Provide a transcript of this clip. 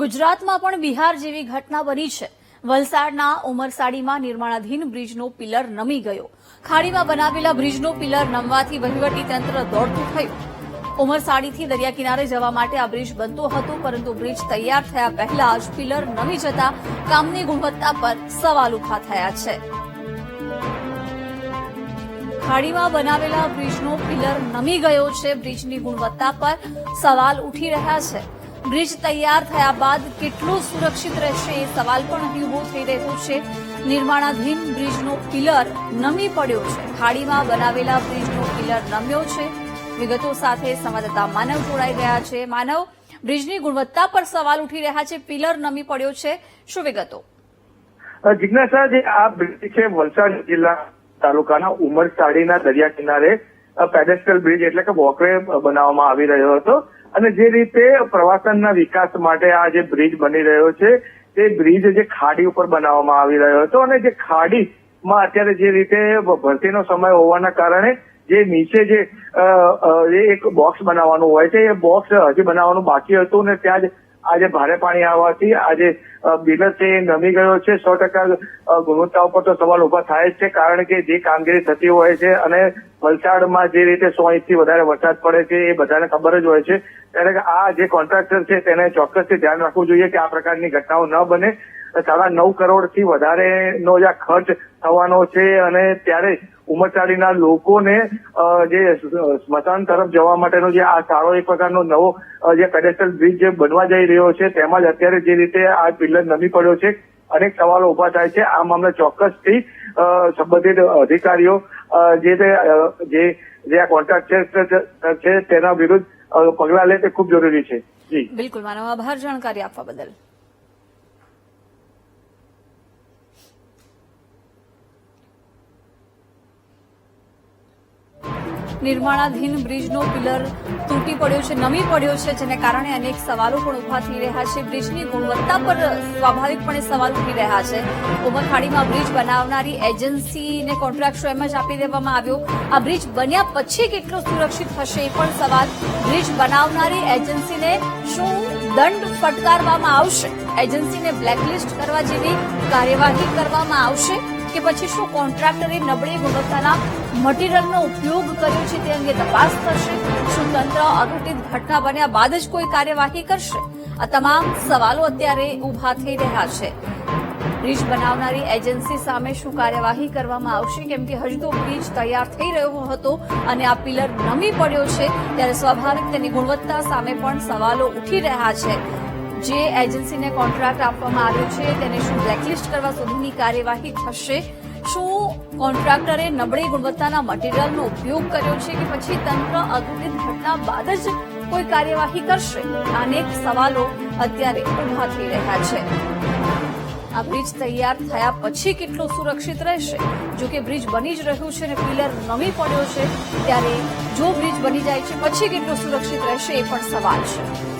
ગુજરાતમાં પણ બિહાર જેવી ઘટના બની છે. વલસાડના ઉમરસાડીમાં નિર્માણાધીન બ્રિજનો પિલર નમી ગયો. ખાડીમાં બનાવેલા બ્રિજનો પિલર નમવાથી વહીવટી તંત્ર દોડતું થયું. ઉમરસાડીથી દરિયા કિનારે જવા માટે આ બ્રિજ બનતો હતો, પરંતુ બ્રિજ તૈયાર થયા પહેલા જ પિલર નમી જતા કામની ગુણવત્તા પર સવાલ ઊભા થયા છે. ખાડીમાં બનાવેલા બ્રિજનો પિલર નમી ગયો છે. બ્રિજની ગુણવત્તા પર સવાલ ઉઠી રહ્યા છે. બ્રિજ તૈયાર થયા બાદ કેટલું સુરક્ષિત રહેશે એ સવાલ પણ અહીં ઊભો થઈ રહ્યો છે. નિર્માણાધીન બ્રિજનો પિલર નમી પડ્યો છે. ખાડીમાં બનાવેલા બ્રિજનો પિલર નમ્યો છે. વિગતો સાથે સંવાદદાતા માનવ જોડાઈ રહ્યા છે. માનવ, બ્રિજની ગુણવત્તા પર સવાલ ઉઠી રહ્યા છે. પિલર નમી પડ્યો છે. શું વિગતો? જિજ્ઞાસા, જે આ બ્રિજ છે, વલસાડ જિલ્લા તાલુકાના ઉમરસાડીના દરિયા કિનારે પેડેસ્ટ્રલ બ્રિજ એટલે કે વોકવે બનાવવામાં આવી રહ્યો હતો. અને જે રીતે પ્રવાસનના વિકાસ માટે આ જે બ્રિજ બની રહ્યો છે, તે બ્રિજ જે ખાડી ઉપર બનાવવામાં આવી રહ્યો હતો અને જે ખાડીમાં અત્યારે જે રીતે ભરતીનો સમય હોવાના કારણે જે નીચે જે એક બોક્સ બનાવવાનું હોય છે. એ બોક્સ હજી બનાવવાનું બાકી હતું ને ત્યાં જ આજે ભારે પાણી આવવાથી આજે બિલર નમી ગયો છે. સો ટકા ગુણવત્તા ઉપર તો સવાલ ઊભા થાય છે, કારણ કે જે કામગીરી થતી હોય છે અને વલસાડમાં જે રીતે સો ઇંચથી વધારે વરસાદ પડે છે એ બધાને ખબર જ હોય છે. ત્યારે આ જે કોન્ટ્રાક્ટર છે તેને ચોક્કસથી ધ્યાન રાખવું જોઈએ કે આ પ્રકારની ઘટનાઓ ન બને. સાડા નવ કરોડથી વધારેનો જે ખર્ચ થવાનો છે અને ત્યારે ઉમરચાડીના લોકોને જે સ્મશાન તરફ જવા માટેનો જે આ સારો એક પ્રકારનો નવો જે પેડેસ્ટલ બ્રિજ જે બનવા જઈ રહ્યો છે, તેમાં જ અત્યારે જે રીતે આ પિલ્લર નમી પડ્યો છે, અનેક સવાલો ઊભા થાય છે. આ મામલે ચોક્કસથી સંબંધિત અધિકારીઓ જે જે જે આ કોન્ટ્રાક્ટર છે તેના વિરુદ્ધ પગલાં લે તે ખૂબ જરૂરી છે. બિલકુલ. માનવ આભાર. જાણકારી આપવા બદલ. નિર્માણાધીન બ્રિજનો પિલર તૂટી પડ્યો છે, નમી પડ્યો છે, જેને કારણે અનેક સવાલો પણ ઊભા થઈ રહ્યા છે. બ્રિજની ગુણવત્તા પર સ્વાભાવિકપણે સવાલ ઉઠી રહ્યા છે. ઉમરખાડીમાં બ્રિજ બનાવનારી એજન્સીને કોન્ટ્રાક્ટ એમ જ આપી દેવામાં આવ્યો. આ બ્રિજ બન્યા પછી કેટલો સુરક્ષિત થશે એ પણ સવાલ. બ્રિજ બનાવનારી એજન્સીને શું દંડ ફટકારવામાં આવશે? એજન્સીને બ્લેકલિસ્ટ કરવા જેવી કાર્યવાહી કરવામાં આવશે? કે પછી શું કોન્ટ્રાક્ટરે નબળી ગુણવત્તાના મટીરીયલનો ઉપયોગ કર્યો છે તે અંગે તપાસ કરશે? શું તંત્ર અઘટિત ઘટના બન્યા બાદ જ કોઈ કાર્યવાહી કરશે? આ તમામ સવાલો અત્યારે ઊભા થઈ રહ્યા છે. બ્રિજ બનાવનારી એજન્સી સામે શું કાર્યવાહી કરવામાં આવશે? કેમ કે હજુ તો બ્રિજ તૈયાર થઈ રહ્યો હતો અને આ પિલર નમી પડ્યો છે, ત્યારે સ્વાભાવિક તેની ગુણવત્તા સામે પણ સવાલો ઉઠી રહ્યા છે. જે એજન્સીને કોન્ટ્રાક્ટ આપવામાં આવ્યો છે તેને શું બ્લેકલિસ્ટ કરવા સુધીની કાર્યવાહી થશે? શું કોન્ટ્રાક્ટરે નબળી ગુણવત્તાના મટીરીયલનો ઉપયોગ કર્યો છે કે પછી તંત્ર અઘટિત ઘટના બાદ જ કોઈ કાર્યવાહી કરશે? અનેક સવાલો અત્યારે ઊભા થઈ રહ્યા છે. આ બ્રિજ તૈયાર થયા પછી કેટલો સુરક્ષિત રહેશે? જો કે બ્રિજ બની જ રહ્યું છે અને પિલર નમી પડ્યો છે, ત્યારે જો બ્રિજ બની જાય છે, પછી કેટલો સુરક્ષિત રહેશે એ પણ સવાલ છે.